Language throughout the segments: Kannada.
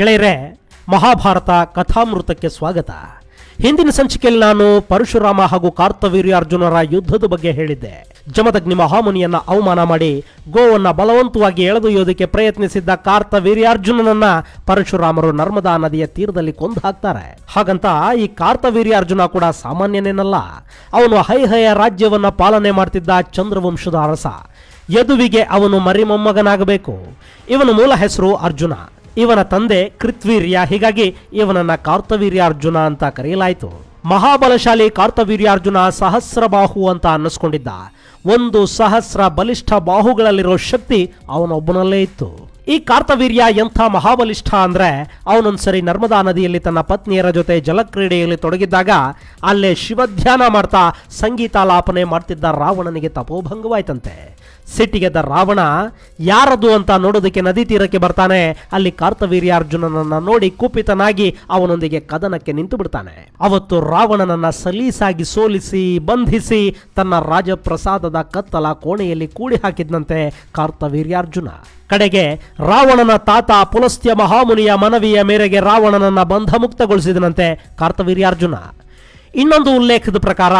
ಗೆಳೆಯರೆ, ಮಹಾಭಾರತ ಕಥಾಮೃತಕ್ಕೆ ಸ್ವಾಗತ. ಹಿಂದಿನ ಸಂಚಿಕೆಯಲ್ಲಿ ನಾನು ಪರಶುರಾಮ ಹಾಗೂ ಕಾರ್ತವೀರ್ಯಾರ್ಜುನರ ಯುದ್ಧದ ಬಗ್ಗೆ ಹೇಳಿದ್ದೆ. ಜಮದಗ್ನಿ ಮಹಾಮುನಿಯನ್ನ ಅವಮಾನ ಮಾಡಿ ಗೋವನ್ನ ಬಲವಂತವಾಗಿ ಎಳೆದೊಯ್ಯೋದಕ್ಕೆ ಪ್ರಯತ್ನಿಸಿದ್ದ ಕಾರ್ತವೀರ್ಯಾರ್ಜುನನನ್ನ ಪರಶುರಾಮರು ನರ್ಮದಾ ನದಿಯ ತೀರದಲ್ಲಿ ಕೊಂದು ಹಾಕ್ತಾರೆ. ಹಾಗಂತ ಈ ಕಾರ್ತವೀರ್ಯಾರ್ಜುನ ಕೂಡ ಸಾಮಾನ್ಯನೇನಲ್ಲ. ಅವನು ಹೈಹಯ ರಾಜ್ಯವನ್ನ ಪಾಲನೆ ಮಾಡ್ತಿದ್ದ ಚಂದ್ರವಂಶದ ಅರಸ. ಯದುವಿಗೆ ಅವನು ಮರಿಮೊಮ್ಮಗನಾಗಬೇಕು. ಇವನ ಮೂಲ ಹೆಸರು ಅರ್ಜುನ. ಇವನ ತಂದೆ ಕೃತ್ವೀರ್ಯ. ಹೀಗಾಗಿ ಇವನನ್ನ ಕಾರ್ತವೀರ್ಯಾರ್ಜುನ ಅಂತ ಕರೆಯಲಾಯಿತು. ಮಹಾಬಲಶಾಲಿ ಕಾರ್ತವೀರ್ಯಾರ್ಜುನ ಸಹಸ್ರ ಬಾಹು ಅಂತ ಅನ್ನಿಸ್ಕೊಂಡಿದ್ದ. ಒಂದು ಸಹಸ್ರ ಬಲಿಷ್ಠ ಬಾಹುಗಳಲ್ಲಿರೋ ಶಕ್ತಿ ಅವನೊಬ್ಬನಲ್ಲೇ ಇತ್ತು. ಈ ಕಾರ್ತವೀರ್ಯ ಎಂಥ ಮಹಾಬಲಿಷ್ಠ ಅಂದ್ರೆ ಅವನೊಂದ್ಸರಿ ನರ್ಮದಾ ನದಿಯಲ್ಲಿ ತನ್ನ ಪತ್ನಿಯರ ಜೊತೆ ಜಲಕ್ರೀಡೆಯಲ್ಲಿ ತೊಡಗಿದ್ದಾಗ ಅಲ್ಲೇ ಶಿವಧ್ಯಾನ ಮಾಡ್ತಾ ಸಂಗೀತಾಲಾಪನೆ ಮಾಡ್ತಿದ್ದ ರಾವಣನಿಗೆ ತಪೋಭಂಗವಾಯ್ತಂತೆ. ಸಿಟ್ಟಿಗೆದ್ದ ರಾವಣ, ಯಾರದು ಅಂತ ನೋಡೋದಕ್ಕೆ ನದಿ ತೀರಕ್ಕೆ ಬರ್ತಾನೆ? ಅಲ್ಲಿ ಕಾರ್ತವೀರ್ಯಾರ್ಜುನನನ್ನ ನೋಡಿ ಕುಪಿತನಾಗಿ ಅವನೊಂದಿಗೆ ಕದನಕ್ಕೆ ನಿಂತು ಬಿಡ್ತಾನೆ. ಅವತ್ತು ರಾವಣನನ್ನ ಸಲೀಸಾಗಿ ಸೋಲಿಸಿ, ಬಂಧಿಸಿ ತನ್ನ ರಾಜಪ್ರಸಾದದ ಕತ್ತಲ ಕೋಣೆಯಲ್ಲಿ ಕೂಡಿ ಹಾಕಿದ್ನಂತೆ ಕಾರ್ತವೀರ್ಯಾರ್ಜುನ. ಕಡೆಗೆ ರಾವಣನ ತಾತ ಪುಲಸ್ತ್ಯ ಮಹಾಮುನಿಯ ಮನವಿಯ ಮೇರೆಗೆ ರಾವಣನನ್ನ ಬಂಧಮುಕ್ತಗೊಳಿಸಿದನಂತೆ ಕಾರ್ತವೀರ್ಯಾರ್ಜುನ. ಇನ್ನೊಂದು ಉಲ್ಲೇಖದ ಪ್ರಕಾರ,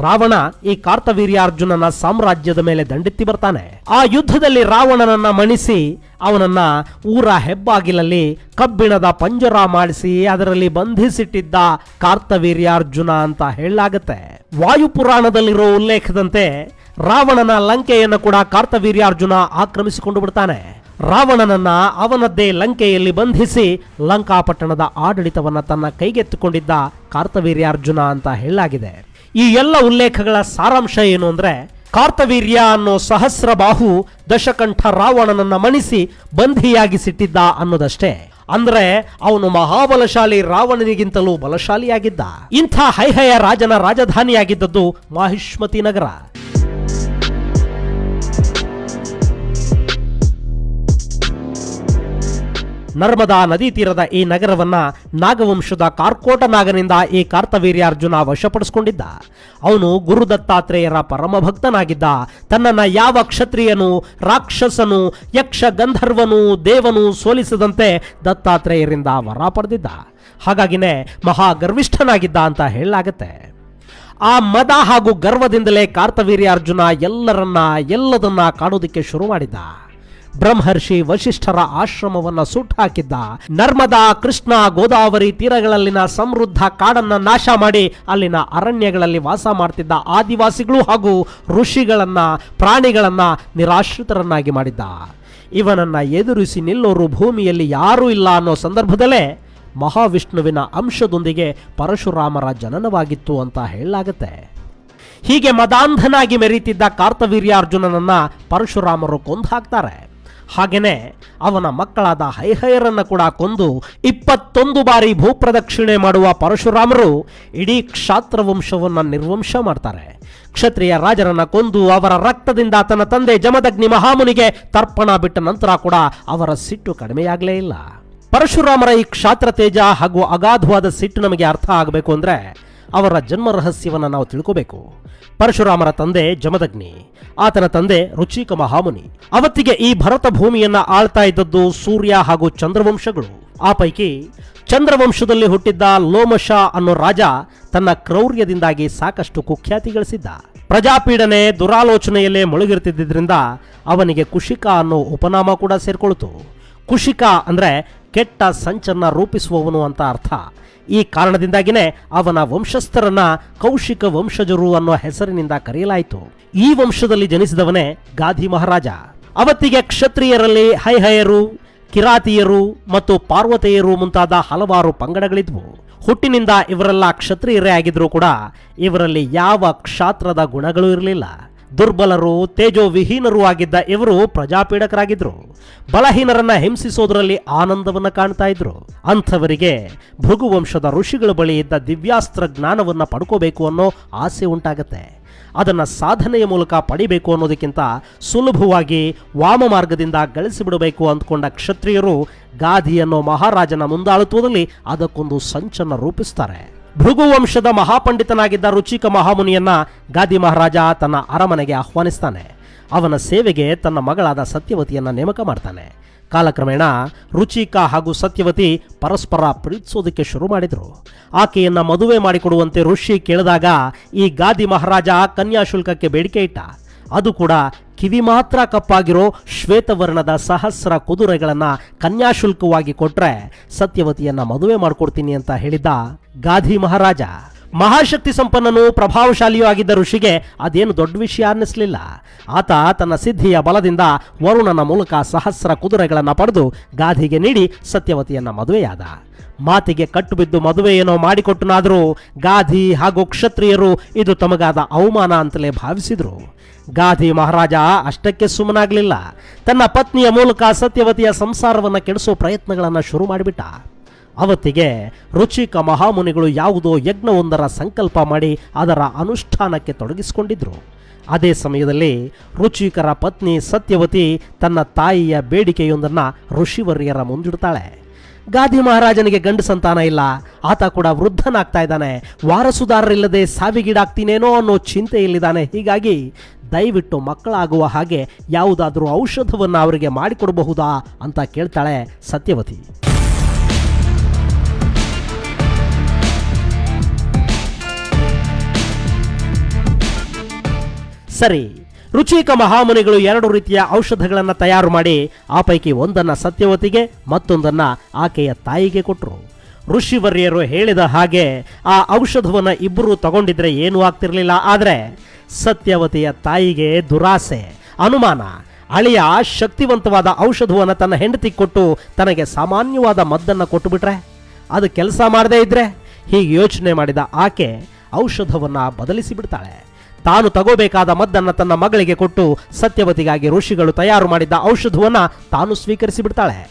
ರಾವಣ ಈ ಕಾರ್ತವೀರ್ಯಾರ್ಜುನನ ಸಾಮ್ರಾಜ್ಯದ ಮೇಲೆ ದಂಡೆತ್ತಿ ಬರ್ತಾನೆ. ಆ ಯುದ್ಧದಲ್ಲಿ ರಾವಣನನ್ನ ಮಣಿಸಿ, ಅವನನ್ನ ಊರ ಹೆಬ್ಬಾಗಿಲಲ್ಲಿ ಕಬ್ಬಿಣದ ಪಂಜರ ಮಾಡಿಸಿ, ಅದರಲ್ಲಿ ಬಂಧಿಸಿಟ್ಟಿದ್ದ ಕಾರ್ತವೀರ್ಯಾರ್ಜುನ ಅಂತ ಹೇಳಲಾಗತ್ತೆ. ವಾಯುಪುರಾಣದಲ್ಲಿರೋ ಉಲ್ಲೇಖದಂತೆ, ರಾವಣನ ಲಂಕೆಯನ್ನು ಕೂಡ ಕಾರ್ತವೀರ್ಯಾರ್ಜುನ ಆಕ್ರಮಿಸಿಕೊಂಡು ಬಿಡ್ತಾನೆ. ರಾವಣನನ್ನ ಅವನದ್ದೇ ಲಂಕೆಯಲ್ಲಿ ಬಂಧಿಸಿ ಲಂಕಾಪಟ್ಟಣದ ಆಡಳಿತವನ್ನ ತನ್ನ ಕೈಗೆತ್ತಿಕೊಂಡಿದ್ದ ಕಾರ್ತವೀರ್ಯಾರ್ಜುನ ಅಂತ ಹೇಳಲಾಗಿದೆ. ಈ ಎಲ್ಲ ಉಲ್ಲೇಖಗಳ ಸಾರಾಂಶ ಏನು ಅಂದ್ರೆ, ಕಾರ್ತವೀರ್ಯ ಅನ್ನೋ ಸಹಸ್ರಬಾಹು ದಶಕಂಠ ರಾವಣನನ್ನ ಮಣಿಸಿ ಬಂಧಿಯಾಗಿಸಿಟ್ಟಿದ್ದ ಅನ್ನೋದಷ್ಟೇ. ಅಂದ್ರೆ, ಅವನು ಮಹಾಬಲಶಾಲಿ ರಾವಣನಿಗಿಂತಲೂ ಬಲಶಾಲಿಯಾಗಿದ್ದ. ಇಂಥ ಹೈಹಯ ರಾಜನ ರಾಜಧಾನಿಯಾಗಿದ್ದದ್ದು ಮಾಹಿಷ್ಮತಿ ನಗರ. ನರ್ಮದಾ ನದಿ ತೀರದ ಈ ನಗರವನ್ನ ನಾಗವಂಶದ ಕಾರ್ಕೋಟ ನಾಗನಿಂದ ಈ ಕಾರ್ತವೀರ್ಯಾರ್ಜುನ ವಶಪಡಿಸಿಕೊಂಡಿದ್ದ. ಅವನು ಗುರು ದತ್ತಾತ್ರೇಯರ ಪರಮ ಭಕ್ತನಾಗಿದ್ದ ತನ್ನನ್ನ ಯಾವ ಕ್ಷತ್ರಿಯನು, ರಾಕ್ಷಸನು, ಯಕ್ಷ ಗಂಧರ್ವನು, ದೇವನು ಸೋಲಿಸದಂತೆ ದತ್ತಾತ್ರೇಯರಿಂದ ವರ ಪಡೆದಿದ್ದ. ಹಾಗಾಗಿನೇ ಮಹಾ ಗರ್ವಿಷ್ಠನಾಗಿದ್ದ ಅಂತ ಹೇಳಲಾಗತ್ತೆ. ಆ ಮದ ಹಾಗೂ ಗರ್ವದಿಂದಲೇ ಕಾರ್ತವೀರ್ಯಾರ್ಜುನ ಎಲ್ಲರನ್ನ ಎಲ್ಲದನ್ನ ಕಾಣೋದಕ್ಕೆ ಶುರು ಮಾಡಿದ್ದ. ಬ್ರಹ್ಮರ್ಷಿ ವಶಿಷ್ಠರ ಆಶ್ರಮವನ್ನ ಸುಟ್ಟು ಹಾಕಿದ್ದ. ನರ್ಮದಾ ಕೃಷ್ಣ ಗೋದಾವರಿ ತೀರಗಳಲ್ಲಿನ ಸಮೃದ್ಧ ಕಾಡನ್ನ ನಾಶ ಮಾಡಿ ಅಲ್ಲಿನ ಅರಣ್ಯಗಳಲ್ಲಿ ವಾಸ ಮಾಡ್ತಿದ್ದ ಆದಿವಾಸಿಗಳು ಹಾಗೂ ಋಷಿಗಳನ್ನ, ಪ್ರಾಣಿಗಳನ್ನ ನಿರಾಶ್ರಿತರನ್ನಾಗಿ ಮಾಡಿದ್ದ. ಇವನನ್ನ ಎದುರಿಸಿ ನಿಲ್ಲೋರು ಭೂಮಿಯಲ್ಲಿ ಯಾರೂ ಇಲ್ಲ ಅನ್ನೋ ಸಂದರ್ಭದಲ್ಲೇ ಮಹಾವಿಷ್ಣುವಿನ ಅಂಶದೊಂದಿಗೆ ಪರಶುರಾಮರ ಜನನವಾಗಿತ್ತು ಅಂತ ಹೇಳಲಾಗತ್ತೆ. ಹೀಗೆ ಮದಾಂಧನಾಗಿ ಮೆರೀತಿದ್ದ ಕಾರ್ತವೀರ್ಯಾರ್ಜುನನನ್ನ ಪರಶುರಾಮರು ಕೊಂದು ಹಾಕ್ತಾರೆ. ಹಾಗೇನೆ ಅವನ ಮಕ್ಕಳಾದ ಹೈಹೈರನ್ನು ಕೂಡ ಕೊಂದು ಇಪ್ಪತ್ತೊಂದು ಬಾರಿ ಭೂಪ್ರದಕ್ಷಿಣೆ ಮಾಡುವ ಪರಶುರಾಮರು ಇಡೀ ಕ್ಷಾತ್ರ ವಂಶವನ್ನ ನಿರ್ವಂಶ ಮಾಡ್ತಾರೆ. ಕ್ಷತ್ರಿಯ ರಾಜರನ್ನ ಕೊಂದು ಅವರ ರಕ್ತದಿಂದ ತನ್ನ ತಂದೆ ಜಮದಗ್ನಿ ಮಹಾಮುನಿಗೆ ತರ್ಪಣ ಬಿಟ್ಟ ನಂತರ ಕೂಡ ಅವರ ಸಿಟ್ಟು ಕಡಿಮೆಯಾಗಲೇ ಇಲ್ಲ. ಪರಶುರಾಮರ ಈ ಕ್ಷಾತ್ರ ತೇಜ ಹಾಗೂ ಅಗಾಧವಾದ ಸಿಟ್ಟು ನಮಗೆ ಅರ್ಥ ಆಗಬೇಕು ಅಂದ್ರೆ ಅವರ ಜನ್ಮ ರಹಸ್ಯವನ್ನು ನಾವು ತಿಳ್ಕೋಬೇಕು. ಪರಶುರಾಮರ ತಂದೆ ಜಮದಗ್ನಿ, ಆತನ ತಂದೆ ರುಚಿಕ ಮಹಾಮುನಿ. ಅವತ್ತಿಗೆ ಈ ಭರತ ಭೂಮಿಯನ್ನ ಆಳ್ತಾ ಇದ್ದದ್ದು ಸೂರ್ಯ ಹಾಗೂ ಚಂದ್ರವಂಶಗಳು. ಆ ಪೈಕಿ ಚಂದ್ರವಂಶದಲ್ಲಿ ಹುಟ್ಟಿದ್ದ ಲೋಮಶ ಅನ್ನೋ ರಾಜ ತನ್ನ ಕ್ರೌರ್ಯದಿಂದಾಗಿ ಸಾಕಷ್ಟು ಕುಖ್ಯಾತಿ ಗಳಿಸಿದ್ದ ಪ್ರಜಾಪೀಡನೆ ದುರಾಲೋಚನೆಯಲ್ಲೇ ಮುಳುಗಿರ್ತಿದ್ದರಿಂದ ಅವನಿಗೆ ಕುಶಿಕ ಅನ್ನೋ ಉಪನಾಮ ಕೂಡ ಸೇರ್ಕೊಳ್ತು. ಕುಶಿಕ ಅಂದ್ರೆ ಕೆಟ್ಟ ಸಂಚನ್ನ ರೂಪಿಸುವವನು ಅಂತ ಅರ್ಥ. ಈ ಕಾರಣದಿಂದಾಗಿನೇ ಅವನ ವಂಶಸ್ಥರನ್ನ ಕೌಶಿಕ ವಂಶಜರು ಅನ್ನೋ ಹೆಸರಿನಿಂದ ಕರೆಯಲಾಯಿತು. ಈ ವಂಶದಲ್ಲಿ ಜನಿಸಿದವನೇ ಗಾಧಿ ಮಹಾರಾಜ. ಅವತ್ತಿಗೆ ಕ್ಷತ್ರಿಯರಲ್ಲಿ ಹೈಹಯರು, ಕಿರಾತಿಯರು ಮತ್ತು ಪಾರ್ವತೆಯರು ಮುಂತಾದ ಹಲವಾರು ಪಂಗಡಗಳಿದ್ವು. ಹುಟ್ಟಿನಿಂದ ಇವರೆಲ್ಲ ಕ್ಷತ್ರಿಯರೇ ಆಗಿದ್ರೂ ಕೂಡ ಇವರಲ್ಲಿ ಯಾವ ಕ್ಷಾತ್ರದ ಗುಣಗಳು ಇರಲಿಲ್ಲ. ದುರ್ಬಲರು, ತೇಜೋವಿಹೀನರೂ ಆಗಿದ್ದ ಇವರು ಪ್ರಜಾಪೀಡಕರಾಗಿದ್ರು. ಬಲಹೀನರನ್ನ ಹಿಂಸಿಸೋದ್ರಲ್ಲಿ ಆನಂದವನ್ನ ಕಾಣ್ತಾ ಇದ್ರು. ಅಂಥವರಿಗೆ ಭೃಗುವಂಶದ ಋಷಿಗಳ ಬಳಿ ಇದ್ದ ದಿವ್ಯಾಸ್ತ್ರ ಜ್ಞಾನವನ್ನ ಪಡ್ಕೋಬೇಕು ಅನ್ನೋ ಆಸೆ ಉಂಟಾಗತ್ತೆ. ಅದನ್ನು ಸಾಧನೆಯ ಮೂಲಕ ಪಡಿಬೇಕು ಅನ್ನೋದಕ್ಕಿಂತ ಸುಲಭವಾಗಿ ವಾಮ ಮಾರ್ಗದಿಂದ ಗಳಿಸಿಬಿಡಬೇಕು ಅಂದ್ಕೊಂಡ ಕ್ಷತ್ರಿಯರು ಗಾಧಿ ಅನ್ನೋ ಮಹಾರಾಜನ ಮುಂದಾಳುತ್ವದಲ್ಲಿ ಅದಕ್ಕೊಂದು ಸಂಚನ್ನ ರೂಪಿಸ್ತಾರೆ. ಭೃಗು ವಂಶದ ಮಹಾಪಂಡಿತನಾಗಿದ್ದ ರುಚಿಕ ಮಹಾಮುನಿಯನ್ನ ಗಾದಿ ಮಹಾರಾಜ ತನ್ನ ಅರಮನೆಗೆ ಆಹ್ವಾನಿಸ್ತಾನೆ. ಅವನ ಸೇವೆಗೆ ತನ್ನ ಮಗಳಾದ ಸತ್ಯವತಿಯನ್ನ ನೇಮಕ ಮಾಡ್ತಾನೆ. ಕಾಲಕ್ರಮೇಣ ರುಚಿಕ ಹಾಗೂ ಸತ್ಯವತಿ ಪರಸ್ಪರ ಪ್ರೀತಿಸೋದಕ್ಕೆ ಶುರು ಮಾಡಿದರು. ಆಕೆಯನ್ನ ಮದುವೆ ಮಾಡಿಕೊಡುವಂತೆ ಋಷಿ ಕೇಳಿದಾಗ ಈ ಗಾದಿ ಮಹಾರಾಜ ಕನ್ಯಾಶುಲ್ಕಕ್ಕೆ ಬೇಡಿಕೆ ಇಟ್ಟ. ಅದು ಕೂಡ ಕಿವಿ ಮಾತ್ರ ಕಪ್ಪಾಗಿರೋ ಶ್ವೇತವರ್ಣದ ಸಹಸ್ರ ಕುದುರೆಗಳನ್ನ ಕನ್ಯಾಶುಲ್ಕವಾಗಿ ಕೊಟ್ರೆ ಸತ್ಯವತಿಯನ್ನ ಮದುವೆ ಮಾಡ್ಕೊಡ್ತೀನಿ ಅಂತ ಹೇಳಿದ್ದ ಗಾಧಿ ಮಹಾರಾಜ. ಮಹಾಶಕ್ತಿ ಸಂಪನ್ನನು ಪ್ರಭಾವಶಾಲಿಯೂ ಆಗಿದ್ದ ಋಷಿಗೆ ಅದೇನು ದೊಡ್ಡ ವಿಷಯ ಅನ್ನಿಸ್ಲಿಲ್ಲ. ಆತ ತನ್ನ ಸಿದ್ಧಿಯ ಬಲದಿಂದ ವರುಣನ ಮೂಲಕ ಸಹಸ್ರ ಕುದುರೆಗಳನ್ನು ಪಡೆದು ಗಾಧಿಗೆ ನೀಡಿ ಸತ್ಯವತಿಯನ್ನ ಮದುವೆಯಾದ. ಮಾತಿಗೆ ಕಟ್ಟುಬಿದ್ದು ಮದುವೆ ಏನೋ ಮಾಡಿಕೊಟ್ಟನಾದರೂ ಗಾಧಿ ಹಾಗೂ ಕ್ಷತ್ರಿಯರು ಇದು ತಮಗಾದ ಅವಮಾನ ಅಂತಲೇ ಭಾವಿಸಿದ್ರು. ಗಾಧಿ ಮಹಾರಾಜ ಅಷ್ಟಕ್ಕೆ ಸುಮ್ಮನಾಗಲಿಲ್ಲ. ತನ್ನ ಪತ್ನಿಯ ಮೂಲಕ ಸತ್ಯವತಿಯ ಸಂಸಾರವನ್ನು ಕೆಡಿಸೋ ಪ್ರಯತ್ನಗಳನ್ನು ಶುರು ಮಾಡಿಬಿಟ್ಟ. ಅವತ್ತಿಗೆ ರುಚಿಕ ಮಹಾಮುನಿಗಳು ಯಾವುದೋ ಯಜ್ಞವೊಂದರ ಸಂಕಲ್ಪ ಮಾಡಿ ಅದರ ಅನುಷ್ಠಾನಕ್ಕೆ ತೊಡಗಿಸಿಕೊಂಡಿದ್ರು. ಅದೇ ಸಮಯದಲ್ಲಿ ರುಚಿಕರ ಪತ್ನಿ ಸತ್ಯವತಿ ತನ್ನ ತಾಯಿಯ ಬೇಡಿಕೆಯೊಂದನ್ನು ಋಷಿವರ್ಯರ ಮುಂದಿಡ್ತಾಳೆ. ಗಾದಿ ಮಹಾರಾಜನಿಗೆ ಗಂಡು ಸಂತಾನ ಇಲ್ಲ. ಆತ ಕೂಡ ವೃದ್ಧನಾಗ್ತಾ ಇದ್ದಾನೆ. ವಾರಸುದಾರರಿಲ್ಲದೆ ಸಾವಿಗೀಡಾಗ್ತೀನೇನೋ ಅನ್ನೋ ಚಿಂತೆಯಲ್ಲಿದ್ದಾನೆ ಹೀಗಾಗಿ ದಯವಿಟ್ಟು ಮಕ್ಕಳಾಗುವ ಹಾಗೆ ಯಾವುದಾದ್ರೂ ಔಷಧವನ್ನು ಅವರಿಗೆ ಮಾಡಿಕೊಡಬಹುದಾ ಅಂತ ಕೇಳ್ತಾಳೆ ಸತ್ಯವತಿ. ಸರಿ ರುಚಿಕ ಮಹಾಮುನಿಗಳು ಎರಡು ರೀತಿಯ ಔಷಧಗಳನ್ನು ತಯಾರು ಮಾಡಿ, ಆ ಪೈಕಿ ಒಂದನ್ನು ಸತ್ಯವತಿಗೆ, ಮತ್ತೊಂದನ್ನು ಆಕೆಯ ತಾಯಿಗೆ ಕೊಟ್ಟರು ಋಷಿವರ್ಯರು ಹೇಳಿದ ಹಾಗೆ ಆ ಔಷಧವನ್ನು ಇಬ್ಬರು ತಗೊಂಡಿದ್ರೆ ಏನೂ ಆಗ್ತಿರಲಿಲ್ಲ. ಆದರೆ ಸತ್ಯವತಿಯ ತಾಯಿಗೆ ದುರಾಸೆ, ಅನುಮಾನ. ಅಳಿಯ ಶಕ್ತಿವಂತವಾದ ಔಷಧವನ್ನು ತನ್ನ ಹೆಂಡತಿ ಕೊಟ್ಟು ತನಗೆ ಸಾಮಾನ್ಯವಾದ ಮದ್ದನ್ನು ಕೊಟ್ಟುಬಿಟ್ರೆ, ಅದು ಕೆಲಸ ಮಾಡದೇ ಇದ್ರೆ ಹೀಗೆ ಯೋಚನೆ ಮಾಡಿದ ಆಕೆ ಔಷಧವನ್ನು ಬದಲಿಸಿ ಬಿಡ್ತಾಳೆ ತಾನು ತಗೋಬೇಕಾದ ಮದ್ದನ್ನು ತನ್ನ ಮಗಳಿಗೆ ಕೊಟ್ಟು ಸತ್ಯವತಿಗಾಗಿ ಋಷಿಗಳು ತಯಾರು ಮಾಡಿದ್ದ ಔಷಧವನ್ನು ತಾನು ಸ್ವೀಕರಿಸಿ ಬಿಡ್ತಾಳೆ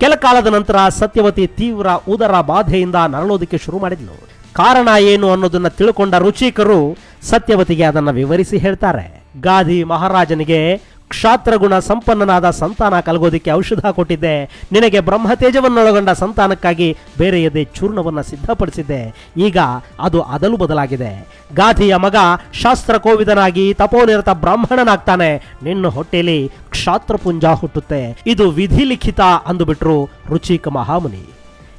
ಕೆಲ ಕಾಲದ ನಂತರ ಸತ್ಯವತಿ ತೀವ್ರ ಉದರ ಬಾಧೆಯಿಂದ ನರಳೋದಕ್ಕೆ ಶುರು ಮಾಡಿದ್ಲು. ಕಾರಣ ಏನು ಅನ್ನೋದನ್ನ ತಿಳ್ಕೊಂಡ ರುಚಿಕರು ಸತ್ಯವತಿಗೆ ಅದನ್ನು ವಿವರಿಸಿ ಹೇಳ್ತಾರೆ. ಗಾದಿ ಮಹಾರಾಜನಿಗೆ ಕ್ಷಾತ್ರಗುಣ ಸಂಪನ್ನನಾದ ಸಂತಾನ ಕಲಗೋದಿಕ್ಕೆ ಔಷಧ ಕೊಟ್ಟಿದ್ದೆ. ನಿನಗೆ ಬ್ರಹ್ಮ ತೇಜವನ್ನೊಳಗೊಂಡ ಸಂತಾನಕ್ಕಾಗಿ ಬೇರೆಯದೇ ಚೂರ್ಣವನ್ನು ಸಿದ್ಧಪಡಿಸಿದ್ದೆ. ಈಗ ಅದು ಅದಲು ಬದಲಾಗಿದೆ. ಗಾಧಿಯ ಮಗ ಶಾಸ್ತ್ರ ಕೋವಿದನಾಗಿ ತಪೋನಿರತ ಬ್ರಾಹ್ಮಣನಾಗ್ತಾನೆ. ನಿನ್ನ ಹೊಟ್ಟೆಯಲ್ಲಿ ಕ್ಷಾತ್ರಪುಂಜ ಹುಟ್ಟುತ್ತೆ. ಇದು ವಿಧಿಲಿಖಿತ ಅಂದುಬಿಟ್ರು ರುಚಿಕ ಮಹಾಮುನಿ.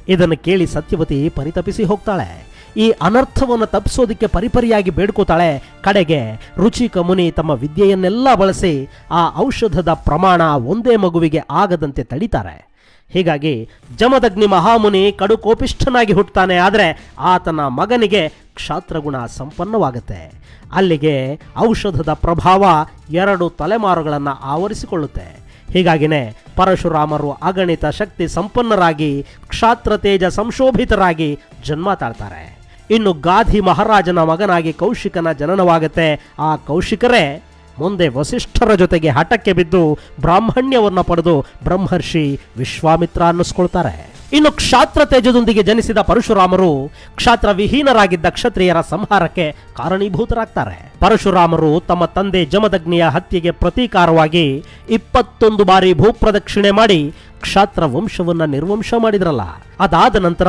ಇದನ್ನು ಕೇಳಿ ಸತ್ಯವತಿ ಪರಿತಪಿಸಿ ಹೋಗ್ತಾಳೆ. ಈ ಅನರ್ಥವನ್ನು ತಪ್ಪಿಸೋದಕ್ಕೆ ಪರಿಪರಿಯಾಗಿ ಬೇಡ್ಕೋತಾಳೆ. ಕಡೆಗೆ ರುಚಿಕ ಮುನಿ ತಮ್ಮ ವಿದ್ಯೆಯನ್ನೆಲ್ಲ ಬಳಸಿ ಆ ಔಷಧದ ಪ್ರಮಾಣ ಒಂದೇ ಮಗುವಿಗೆ ಆಗದಂತೆ ತಡಿತಾರೆ. ಹೀಗಾಗಿ ಜಮದಗ್ನಿ ಮಹಾಮುನಿ ಕಡು ಕೋಪಿಷ್ಠನಾಗಿ ಹುಟ್ಟುತ್ತಾನೆ. ಆದರೆ ಆತನ ಮಗನಿಗೆ ಕ್ಷಾತ್ರಗುಣ ಸಂಪನ್ನವಾಗುತ್ತೆ. ಅಲ್ಲಿಗೆ ಔಷಧದ ಪ್ರಭಾವ ಎರಡು ತಲೆಮಾರುಗಳನ್ನು ಆವರಿಸಿಕೊಳ್ಳುತ್ತೆ. ಹೀಗಾಗಿನೇ ಪರಶುರಾಮರು ಅಗಣಿತ ಶಕ್ತಿ ಸಂಪನ್ನರಾಗಿ ಕ್ಷಾತ್ರ ತೇಜ ಸಂಶೋಭಿತರಾಗಿ ಜನ್ಮ ತಾಳ್ತಾರೆ ಇನ್ನು ಗಾಧಿ ಮಹಾರಾಜನ ಮಗನಾಗಿ ಕೌಶಿಕನ ಜನನವಾಗುತ್ತೆ. ಆ ಕೌಶಿಕರೇ ಮುಂದೆ ವಸಿಷ್ಠರ ಜೊತೆಗೆ ಹಠಕ್ಕೆ ಬಿದ್ದು ಬ್ರಾಹ್ಮಣ್ಯವನ್ನು ಪಡೆದು ಬ್ರಹ್ಮರ್ಷಿ ವಿಶ್ವಾಮಿತ್ರ ಅನ್ನಿಸ್ಕೊಳ್ತಾರೆ. ಇನ್ನು ಕ್ಷಾತ್ರ ತೇಜದೊಂದಿಗೆ ಜನಿಸಿದ ಪರಶುರಾಮರು ಕ್ಷಾತ್ರ ವಿಹೀನರಾಗಿದ್ದ ಕ್ಷತ್ರಿಯರ ಸಂಹಾರಕ್ಕೆ ಕಾರಣೀಭೂತರಾಗ್ತಾರೆ. ಪರಶುರಾಮರು ತಮ್ಮ ತಂದೆ ಜಮದಗ್ನಿಯ ಹತ್ಯೆಗೆ ಪ್ರತೀಕಾರವಾಗಿ ಇಪ್ಪತ್ತೊಂದು ಬಾರಿ ಭೂಪ್ರದಕ್ಷಿಣೆ ಮಾಡಿ ಕ್ಷಾತ್ರ ವಂಶವನ್ನ ನಿರ್ವಂಶ ಮಾಡಿದ್ರಲ್ಲ. ಅದಾದ ನಂತರ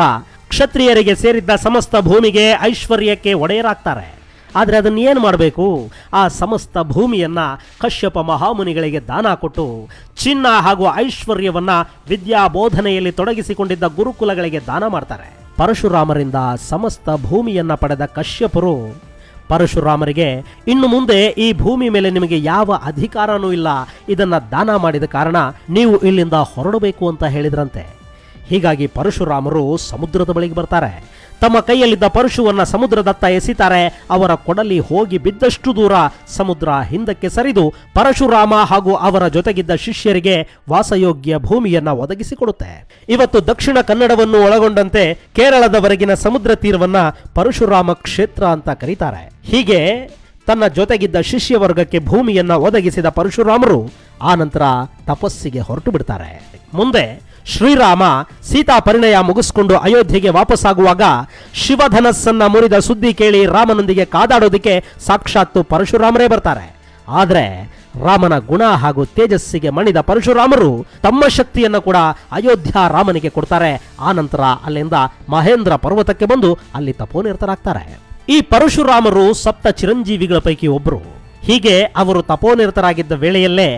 ಕ್ಷತ್ರಿಯರಿಗೆ ಸೇರಿದ್ದ ಸಮಸ್ತ ಭೂಮಿಗೆ ಐಶ್ವರ್ಯಕ್ಕೆ ಒಡೆಯರಾಗ್ತಾರೆ. ಆದರೆ ಅದನ್ನು ಏನು ಮಾಡಬೇಕು? ಆ ಸಮಸ್ತ ಭೂಮಿಯನ್ನು ಕಶ್ಯಪ ಮಹಾಮುನಿಗಳಿಗೆ ದಾನ ಕೊಟ್ಟು, ಚಿನ್ನ ಹಾಗೂ ಐಶ್ವರ್ಯವನ್ನು ವಿದ್ಯಾಬೋಧನೆಯಲ್ಲಿ ತೊಡಗಿಸಿಕೊಂಡಿದ್ದ ಗುರುಕುಲಗಳಿಗೆ ದಾನ ಮಾಡ್ತಾರೆ. ಪರಶುರಾಮರಿಂದ ಸಮಸ್ತ ಭೂಮಿಯನ್ನು ಪಡೆದ ಕಶ್ಯಪರು, ಪರಶುರಾಮರಿಗೆ ಇನ್ನು ಮುಂದೆ ಈ ಭೂಮಿ ಮೇಲೆ ನಿಮಗೆ ಯಾವ ಅಧಿಕಾರನೂ ಇಲ್ಲ. ಇದನ್ನು ದಾನ ಮಾಡಿದ ಕಾರಣ ನೀವು ಇಲ್ಲಿಂದ ಹೊರಡಬೇಕು ಅಂತ ಹೇಳಿದ್ರಂತೆ. ಹೀಗಾಗಿ ಪರಶುರಾಮರು ಸಮುದ್ರದ ಬಳಿಗೆ ಬರ್ತಾರೆ. ತಮ್ಮ ಕೈಯಲ್ಲಿದ್ದ ಪರಶುವನ್ನ ಸಮುದ್ರದತ್ತ ಎಸಿತಾರೆ. ಅವರ ಕೊಡಲಿ ಹೋಗಿ ಬಿದ್ದಷ್ಟು ದೂರ ಸಮುದ್ರ ಹಿಂದಕ್ಕೆ ಸರಿದು ಪರಶುರಾಮ ಹಾಗೂ ಅವರ ಜೊತೆಗಿದ್ದ ಶಿಷ್ಯರಿಗೆ ವಾಸಯೋಗ್ಯ ಭೂಮಿಯನ್ನ ಒದಗಿಸಿಕೊಡುತ್ತೆ. ಇವತ್ತು ದಕ್ಷಿಣ ಕನ್ನಡವನ್ನು ಒಳಗೊಂಡಂತೆ ಕೇರಳದವರೆಗಿನ ಸಮುದ್ರ ತೀರವನ್ನ ಪರಶುರಾಮ ಕ್ಷೇತ್ರ ಅಂತ ಕರೀತಾರೆ. ಹೀಗೆ ತನ್ನ ಜೊತೆಗಿದ್ದ ಶಿಷ್ಯ ವರ್ಗಕ್ಕೆ ಭೂಮಿಯನ್ನ ಒದಗಿಸಿದ ಪರಶುರಾಮರು ಆ ನಂತರ ತಪಸ್ಸಿಗೆ ಹೊರಟು ಬಿಡ್ತಾರೆ. ಮುಂದೆ ಶ್ರೀರಾಮ ಸೀತಾ ಪರಿಣಯ ಮುಗಿಸ್ಕೊಂಡು ಅಯೋಧ್ಯೆಗೆ ವಾಪಸ್ಸಾಗುವಾಗ ಶಿವಧನಸ್ಸನ್ನ ಮುರಿದ ಸುದ್ದಿ ಕೇಳಿ ರಾಮನೊಂದಿಗೆ ಕಾದಾಡೋದಕ್ಕೆ ಸಾಕ್ಷಾತ್ತು ಪರಶುರಾಮರೇ ಬರ್ತಾರೆ. ಆದರೆ ರಾಮನ ಗುಣ ಹಾಗೂ ತೇಜಸ್ಸಿಗೆ ಮಣಿದ ಪರಶುರಾಮರು ತಮ್ಮ ಶಕ್ತಿಯನ್ನು ಕೂಡ ಅಯೋಧ್ಯ ರಾಮನಿಗೆ ಕೊಡ್ತಾರೆ. ಆ ನಂತರ ಅಲ್ಲಿಂದ ಮಹೇಂದ್ರ ಪರ್ವತಕ್ಕೆ ಬಂದು ಅಲ್ಲಿ ತಪೋನಿರತರಾಗ್ತಾರೆ. ಈ ಪರಶುರಾಮರು ಸಪ್ತ ಚಿರಂಜೀವಿಗಳ ಪೈಕಿ ಒಬ್ಬರು ಹೀಗೆ ಅವರು ತಪೋನಿರತರಾಗಿದ್ದ ವೇಳೆಯಲ್ಲೇ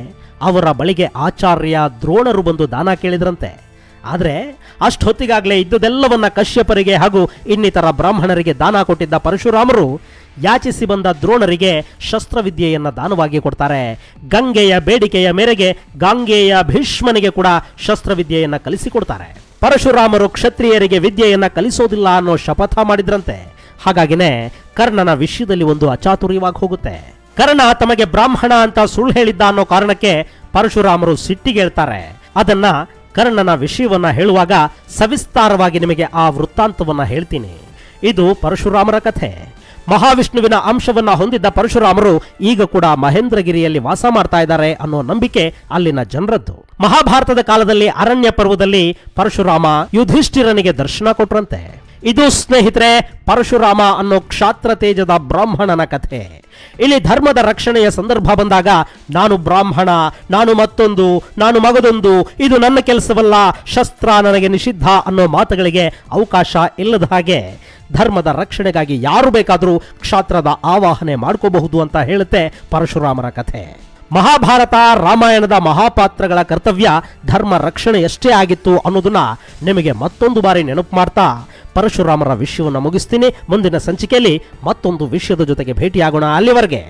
ಅವರ ಬಳಿಗೆ ಆಚಾರ್ಯ ದ್ರೋಣರು ಬಂದು ದಾನ ಕೇಳಿದ್ರಂತೆ. ಆದರೆ ಅಷ್ಟೊತ್ತಿಗಾಗಲೇ ಇದ್ದುದೆಲ್ಲವನ್ನ ಕಶ್ಯಪರಿಗೆ ಹಾಗೂ ಇನ್ನಿತರ ಬ್ರಾಹ್ಮಣರಿಗೆ ದಾನ ಕೊಟ್ಟಿದ್ದ ಪರಶುರಾಮರು ಯಾಚಿಸಿ ಬಂದ ದ್ರೋಣರಿಗೆ ಶಸ್ತ್ರವಿದ್ಯೆಯನ್ನು ದಾನವಾಗಿ ಕೊಡ್ತಾರೆ. ಗಂಗೆಯ ಬೇಡಿಕೆಯ ಮೇರೆಗೆ ಗಂಗೆಯ ಭೀಷ್ಮನಿಗೆ ಕೂಡ ಶಸ್ತ್ರವಿದ್ಯೆಯನ್ನು ಕಲಿಸಿಕೊಡ್ತಾರೆ ಪರಶುರಾಮರು ಕ್ಷತ್ರಿಯರಿಗೆ ವಿದ್ಯೆಯನ್ನ ಕಲಿಸೋದಿಲ್ಲ ಅನ್ನೋ ಶಪಥ ಮಾಡಿದ್ರಂತೆ. ಹಾಗಾಗಿನೇ ಕರ್ಣನ ವಿಷಯದಲ್ಲಿ ಒಂದು ಅಚಾತುರ್ಯವಾಗಿ ಹೋಗುತ್ತೆ. ಕರ್ಣ ತಮಗೆ ಬ್ರಾಹ್ಮಣ ಅಂತ ಸುಳ್ಳು ಹೇಳಿದ್ದ ಅನ್ನೋ ಕಾರಣಕ್ಕೆ ಪರಶುರಾಮರು ಸಿಟ್ಟಿಗೇಳ್ತಾರೆ ಅದನ್ನ ಕರ್ಣನ ವಿಷಯವನ್ನ ಹೇಳುವಾಗ ಸವಿಸ್ತಾರವಾಗಿ ನಿಮಗೆ ಆ ವೃತ್ತಾಂತವನ್ನ ಹೇಳ್ತೀನಿ. ಇದು ಪರಶುರಾಮರ ಕಥೆ. ಮಹಾವಿಷ್ಣುವಿನ ಅಂಶವನ್ನ ಹೊಂದಿದ್ದ ಪರಶುರಾಮರು ಈಗ ಕೂಡ ಮಹೇಂದ್ರಗಿರಿಯಲ್ಲಿ ವಾಸ ಮಾಡ್ತಾ ಇದ್ದಾರೆ ಅನ್ನೋ ನಂಬಿಕೆ ಅಲ್ಲಿನ ಜನರದ್ದು. ಮಹಾಭಾರತದ ಕಾಲದಲ್ಲಿ ಅರಣ್ಯ ಪರ್ವದಲ್ಲಿ ಪರಶುರಾಮ ಯುಧಿಷ್ಠಿರನಿಗೆ ದರ್ಶನ ಕೊಟ್ರಂತೆ. ಇದು ಸ್ನೇಹಿತರೆ ಪರಶುರಾಮ ಅನ್ನೋ ಕ್ಷಾತ್ರ ತೇಜದ ಬ್ರಾಹ್ಮಣನ ಕಥೆ. ಇಲ್ಲಿ ಧರ್ಮದ ರಕ್ಷಣೆಯ ಸಂದರ್ಭ ಬಂದಾಗ, ನಾನು ಬ್ರಾಹ್ಮಣ, ನಾನು ಮತ್ತೊಂದು, ನಾನು ಮಗದೊಂದು, ಇದು ನನ್ನ ಕೆಲಸವಲ್ಲ, ಶಸ್ತ್ರ ನನಗೆ ನಿಷಿದ್ಧ ಅನ್ನೋ ಮಾತುಗಳಿಗೆ ಅವಕಾಶ ಇಲ್ಲದ ಹಾಗೆ ಧರ್ಮದ ರಕ್ಷಣೆಗಾಗಿ ಯಾರು ಬೇಕಾದರೂ ಕ್ಷಾತ್ರದ ಆವಾಹನೆ ಮಾಡ್ಕೋಬಹುದು ಅಂತ ಹೇಳುತ್ತೆ ಪರಶುರಾಮರ ಕಥೆ. ಮಹಾಭಾರತ, ರಾಮಾಯಣದ ಮಹಾಪಾತ್ರಗಳ ಕರ್ತವ್ಯ ಧರ್ಮ ರಕ್ಷಣೆಯಷ್ಟೇ ಆಗಿತ್ತು ಅನ್ನೋದನ್ನ ನಿಮಗೆ ಮತ್ತೊಂದು ಬಾರಿ ನೆನಪು ಮಾಡ್ತಾ ಪರಶುರಾಮರ ವಿಷಯವನ್ನು ಮುಗಿಸ್ತೀನಿ. ಮುಂದಿನ ಸಂಚಿಕೆಯಲ್ಲಿ ಮತ್ತೊಂದು ವಿಷಯದ ಜೊತೆಗೆ ಭೇಟಿಯಾಗೋಣ ಅಲ್ಲಿವರೆಗೆ.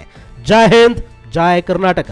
ಜೈ ಹಿಂದ್ ಜೈ ಕರ್ನಾಟಕ.